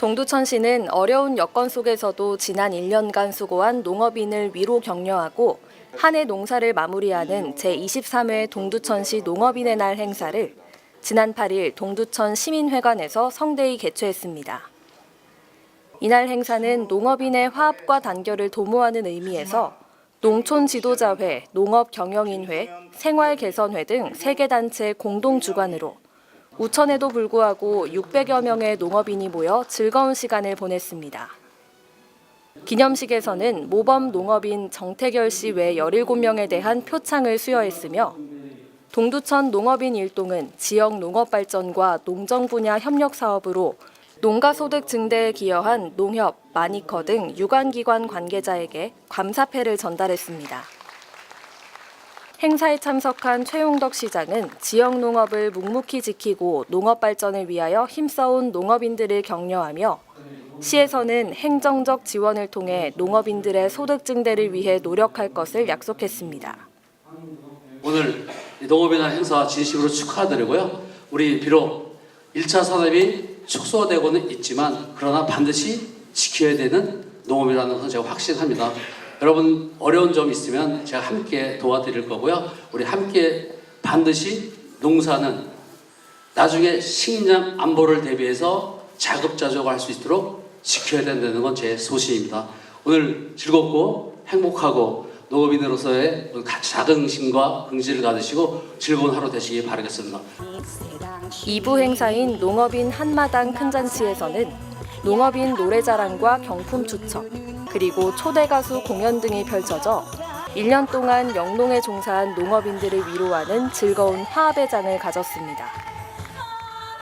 동두천 시는 어려운 여건 속에서도 지난 1년간 수고한 농업인을 위로 격려하고 한 해 농사를 마무리하는 제23회 동두천시 농업인의 날 행사를 지난 8일 동두천 시민회관에서 성대히 개최했습니다. 이날 행사는 농업인의 화합과 단결을 도모하는 의미에서 농촌 지도자회, 농업 경영인회, 생활 개선회 등 3개 단체 공동 주관으로 우천에도 불구하고 600여 명의 농업인이 모여 즐거운 시간을 보냈습니다. 기념식에서는 모범 농업인 정태결 씨 외 17명에 대한 표창을 수여했으며 동두천 농업인 일동은 지역 농업 발전과 농정 분야 협력 사업으로 농가 소득 증대에 기여한 농협, 마니커 등 유관기관 관계자에게 감사패를 전달했습니다. 행사에 참석한 최용덕 시장은 지역 농업을 묵묵히 지키고 농업 발전을 위하여 힘써온 농업인들을 격려하며 시에서는 행정적 지원을 통해 농업인들의 소득 증대를 위해 노력할 것을 약속했습니다. 오늘 날 행사 진심으로 축하드리고요. 우리 비록 1차 산업이 축소되고는 있지만 그러나 반드시 지켜야 되는 농업이라는 것은 제가 확신합니다. 여러분 어려운 점 있으면 제가 함께 도와드릴 거고요. 우리 함께 반드시 농사는 나중에 식량 안보를 대비해서 자급자족할 수 있도록 지켜야 된다는 건 제 소신입니다. 오늘 즐겁고 행복하고 농업인으로서의 자긍심과 긍지를 가지시고 즐거운 하루 되시기 바라겠습니다. 2부 행사인 농업인 한마당 큰잔치에서는 농업인 노래자랑과 경품 추첨, 그리고 초대 가수 공연 등이 펼쳐져 1년 동안 영농에 종사한 농업인들을 위로하는 즐거운 화합의 장을 가졌습니다.